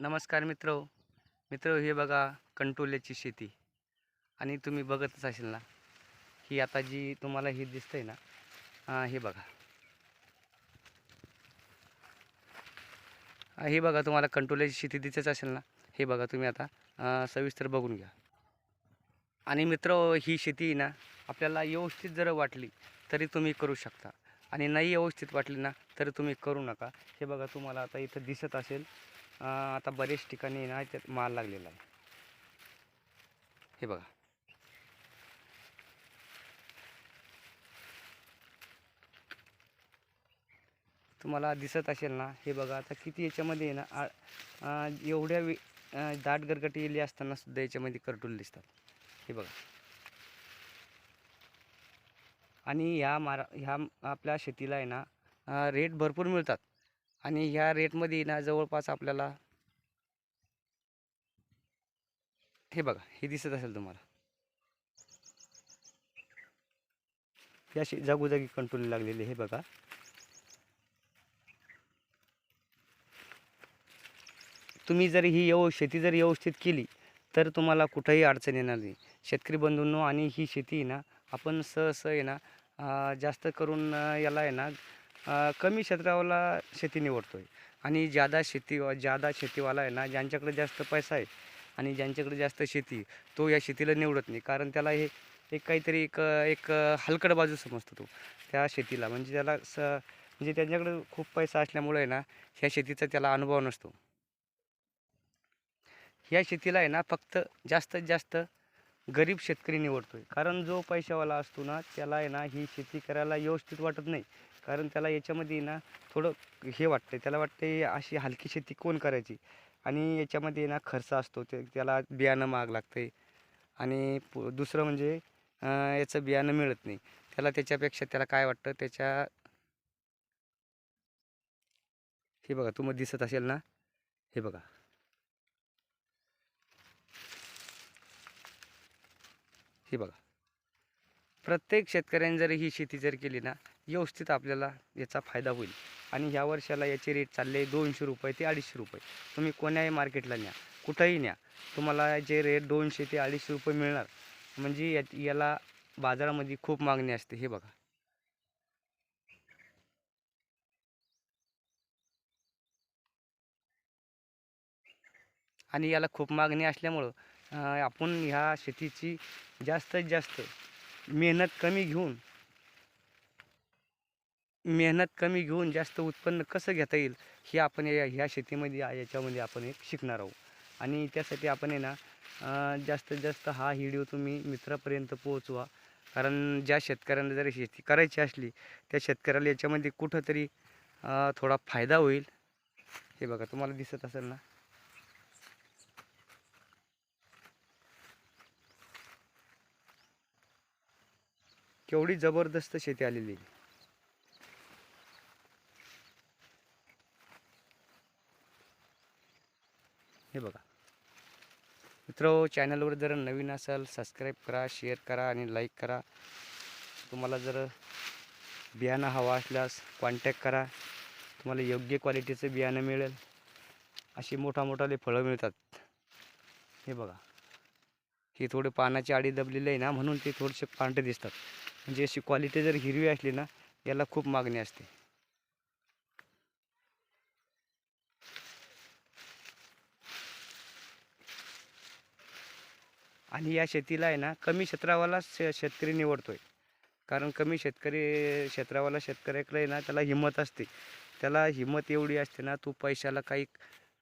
नमस्कार मित्र. मित्र हे बघा कंटोल्याची शेती. आणि तुम्ही बघतच असेल ना ही आता जी तुम्हाला ही दिसतंय ना हे बघा. हे बघा तुम्हाला कंटोल्याची शेती दिसत असेल ना हे बघा तुम्ही आता सविस्तर बघून घ्या. आणि मित्र ही शेती ना आपल्याला व्यवस्थित जर वाटली तरी तुम्ही करू शकता. आणि नाही व्यवस्थित वाटली ना तरी तुम्ही करू नका. हे बघा तुम्हाला आता इथं दिसत असेल. आता बरेच ठिकाणी ना त्यात माल लागलेला आहे. हे बघा. तुम्हाला दिसत असेल ना हे बघा आता किती याच्यामध्ये आहे ना एवढ्या वे दाट गरगटी येली असताना सुद्धा याच्यामध्ये करटूल दिसतात. हे बघा. आणि ह्या मारा ह्या आपल्या शेतीला आहे ना रेट भरपूर मिळतात. आणि ह्या रेटमध्ये ना जवळपास आपल्याला हे बघा हे दिसत असेल तुम्हाला. हे अशी जागोजागी कंट्रोल लागलेली हे बघा. तुम्ही जर ही व्यव शेती जर व्यवस्थित केली तर तुम्हाला कुठंही अडचण येणार नाही. शेतकरी बंधूंनो आणि ही शेती आहे ना आपण सहसं आहे ना जास्त करून याला आहे ना कमी क्षेत्रावाला शेती निवडतो आहे आणि जादा शेती जादा शेतीवाला आहे ना ज्यांच्याकडे जास्त पैसा आहे आणि ज्यांच्याकडे जास्त शेती तो या शेतीला निवडत नाही. कारण त्याला हे एक काहीतरी एक एक हलकट बाजू समजतो तो त्या शेतीला. म्हणजे त्याला स म्हणजे त्यांच्याकडे खूप पैसा असल्यामुळे आहे ना ह्या शेतीचा त्याला अनुभव नसतो. ह्या शेतीला आहे ना फक्त जास्तीत जास्त गरीब शेतकरी निवडतो आहे कारण जो पैशावाला असतो ना त्याला आहे ना ही शेती करायला व्यवस्थित वाटत नाही. कारण त्याला याच्यामध्ये ना थोडं हे वाटतं त्याला वाटते अशी हलकी शेती कोण करायची? आणि याच्यामध्ये ना खर्च असतो. ते त्याला बियाणं महाग लागते आणि दुसरं म्हणजे याचं बियाणं मिळत नाही. त्याला त्याच्यापेक्षा त्याला काय वाटतं? त्याच्या हे बघा तुम्हाला दिसत असेल ना? हे बघा. हे बघा. प्रत्येक शेतकऱ्याने जर ही शेती जर केली ना व्यवस्थित आपल्याला याचा फायदा होईल. आणि ह्या वर्षाला याचे रेट चालले दोनशे रुपये ते अडीचशे रुपये. तुम्ही कोण्याही मार्केटला न्या कुठंही न्या. तुम्हाला जे रेट दोनशे ते अडीचशे रुपये मिळणार म्हणजे या याला बाजारामध्ये खूप मागणी असते. हे बघा. आणि याला खूप मागणी असल्यामुळं आपण ह्या शेतीची जास्तीत जास्त मेहनत कमी घेऊन मेहनत कमी घेऊन जास्त उत्पन्न कसं घेता येईल हे आपण या ह्या शेतीमध्ये याच्यामध्ये आपण एक शिकणार आहोत. आणि त्यासाठी आपण आहे ना जास्तीत जास्त हा व्हिडिओ तुम्ही मित्रापर्यंत पोहोचवा. कारण ज्या शेतकऱ्यांना जर शेती करायची असली त्या शेतकऱ्याला याच्यामध्ये कुठंतरी थोडा फायदा होईल. हे बघा तुम्हाला दिसत असेल ना? केवढी जबरदस्त शेती आलेली हे बघा. मित्र चॅनलवर जर नवीन असाल सबस्क्राईब करा शेअर करा आणि लाईक करा. तुम्हाला जर बियाणं हवा असल्यास कॉन्टॅक्ट करा. तुम्हाला योग्य क्वालिटीचं बियाणं मिळेल. अशी मोठा मोठाले फळं मिळतात. हे बघा. हे थोडे पानाची आडी दबलेली आहे ना म्हणून ते थोडेसे पांढरे दिसतात. म्हणजे अशी क्वालिटी जर हिरवी असली ना याला खूप मागणी असते. आणि या शेतीला आहे ना कमी क्षेत्रावाला शे शेतकरी निवडतोय. कारण कमी शेतकरी क्षेत्रावाला शेतकऱ्याकडे आहे ना त्याला हिंमत असते. त्याला हिंमत एवढी असते ना तो पैशाला काही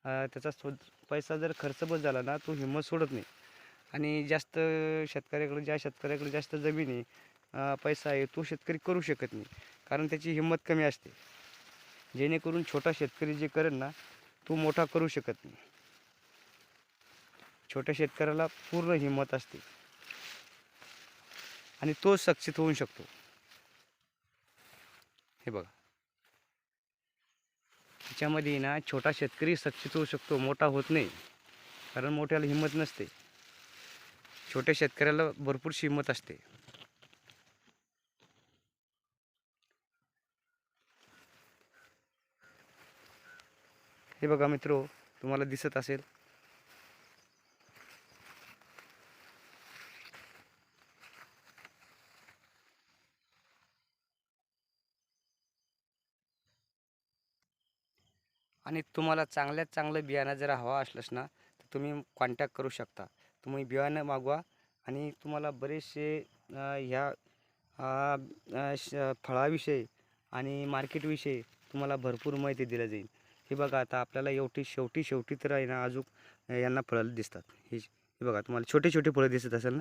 त्याचा सो पैसा जर खर्च बस झाला ना तो हिंमत सोडत नाही. आणि जास्त शेतकऱ्याकडे ज्या शेतकऱ्याकडे जास्त जमीन आहे पैसा आहे तो शेतकरी करू शकत नाही. कारण त्याची हिंमत कमी असते. जेणेकरून छोटा शेतकरी जे करेल ना तो मोठा करू शकत नाही. छोट्या शेतकऱ्याला पूर्ण हिंमत असते. आणि तो सक्षित होऊ शकतो. हे बघा. त्याच्यामध्ये ना छोटा शेतकरी सक्षित होऊ शकतो मोठा होत नाही. कारण मोठ्याला हिंमत नसते. छोट्या शेतकऱ्याला भरपूर हिंमत असते. हे बघा मित्रो तुम्हाला दिसत असेल. आणि तुम्हाला चांगल्यात चांगलं बियाणं जर हवा असलंच ना तर तुम्ही कॉन्टॅक्ट करू शकता. तुम्ही बियाणं मागवा आणि तुम्हाला बरेचसे ह्या श फळाविषयी आणि मार्केटविषयी तुम्हाला भरपूर माहिती दिली जाईल. हे बघा आता आपल्याला एवढी शेवटी शेवटी तर आहे ना अजून यांना फळं दिसतात. हे हे बघा तुम्हाला छोटे छोटे फळं दिसत असेल ना?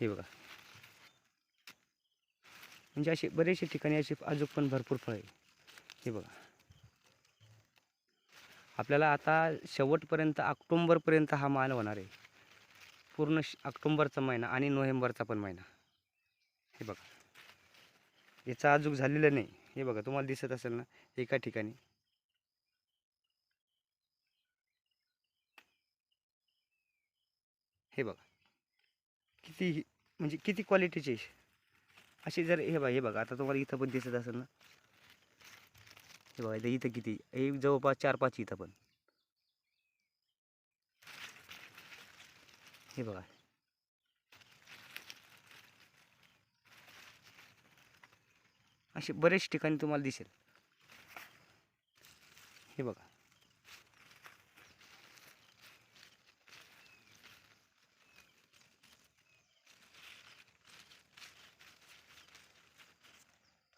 हे बघा. म्हणजे असे बरेचसे ठिकाणी असे अजून पण भरपूर फळं आहे. हे बघा. आपल्याला आता शेवटपर्यंत ऑक्टोंबरपर्यंत हा माल होणार आहे. पूर्ण श ऑक्टोंबरचा महिना आणि नोव्हेंबरचा पण महिना. हे बघा. याचा अजूक झालेलं नाही. हे बघा तुम्हाला दिसत असेल ना एका ठिकाणी. हे बघा. किती ही- म्हणजे किती क्वालिटीचे असे जर हे बघा हे बघा. आता तुम्हाला इथं पण दिसत असेल ना. हे बघा इथं इथं किती? हे जवळपास चार पाच इथं पण. हे बघा. असे बरेच ठिकाणी तुम्हाला दिसेल. हे बघा.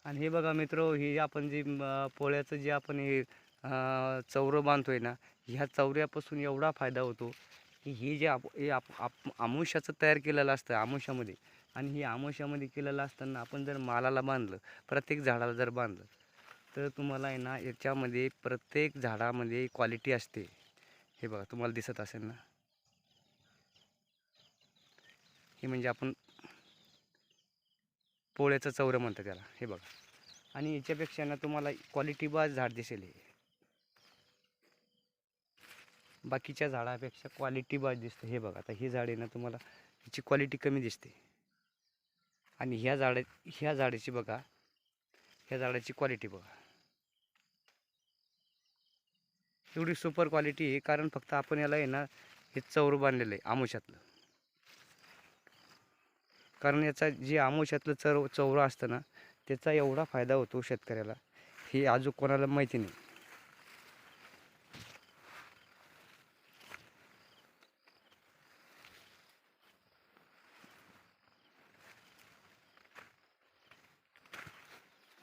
आणि हे बघा मित्र हे आपण जे पोळ्याचं जे आपण हे चौरं चौरं बांधतोय ना ह्या चौऱ्यापासून एवढा फायदा होतो की हे जे आप हे आप आप आमुष्याचं तयार केलेलं असतं आमुष्यामध्ये आणि हे आमुष्यामध्ये केलेलं असताना आपण जर मालाला बांधलं प्रत्येक झाडाला जर बांधलं तर तुम्हाला आहे ना याच्यामध्ये प्रत्येक झाडामध्ये क्वालिटी असते. हे बघा तुम्हाला दिसत असेल ना? हे म्हणजे आपण पोळ्याचं चौरं म्हणतं त्याला. हे बघा. आणि याच्यापेक्षा ना तुम्हाला क्वालिटी बाज झाड दिसेल हे. बाकीच्या झाडापेक्षा क्वालिटी बाज दिसते. हे बघा. आता हे झाड आहे ना तुम्हाला ह्याची क्वालिटी कमी दिसते. आणि ह्या झाडा ह्या झाडाची बघा. ह्या झाडाची क्वालिटी बघा. एवढी सुपर क्वालिटी आहे कारण फक्त आपण याला आहे ना हे चौर बांधलेलं आहे आमोशातलं कारण याचा जे आमोशातलं चर चौरं असतं ना त्याचा एवढा फायदा होतो शेतकऱ्याला. हे अजून कोणाला माहिती नाही.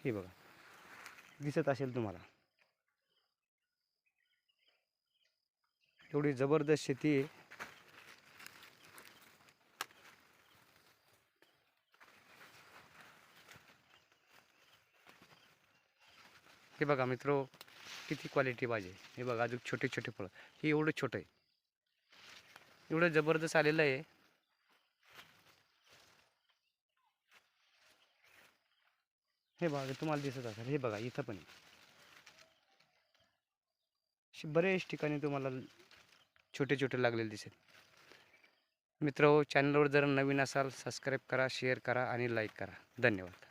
हे बघा. दिसत असेल तुम्हाला. एवढी जबरदस्त शेती आहे. हे बघा मित्र किती क्वालिटी पाहिजे हे बघा अजून छोटे छोटे फळं. हे एवढं छोटं आहे. एवढं जबरदस्त आलेलं आहे. हे बघा तुम्हाला दिसत असेल. हे बघा इथं पण आहे. बरेच ठिकाणी तुम्हाला छोटे छोटे लागलेले दिसेल. मित्र हो, चॅनलवर जर नवीन असाल सबस्क्राईब करा शेअर करा आणि लाईक करा. धन्यवाद.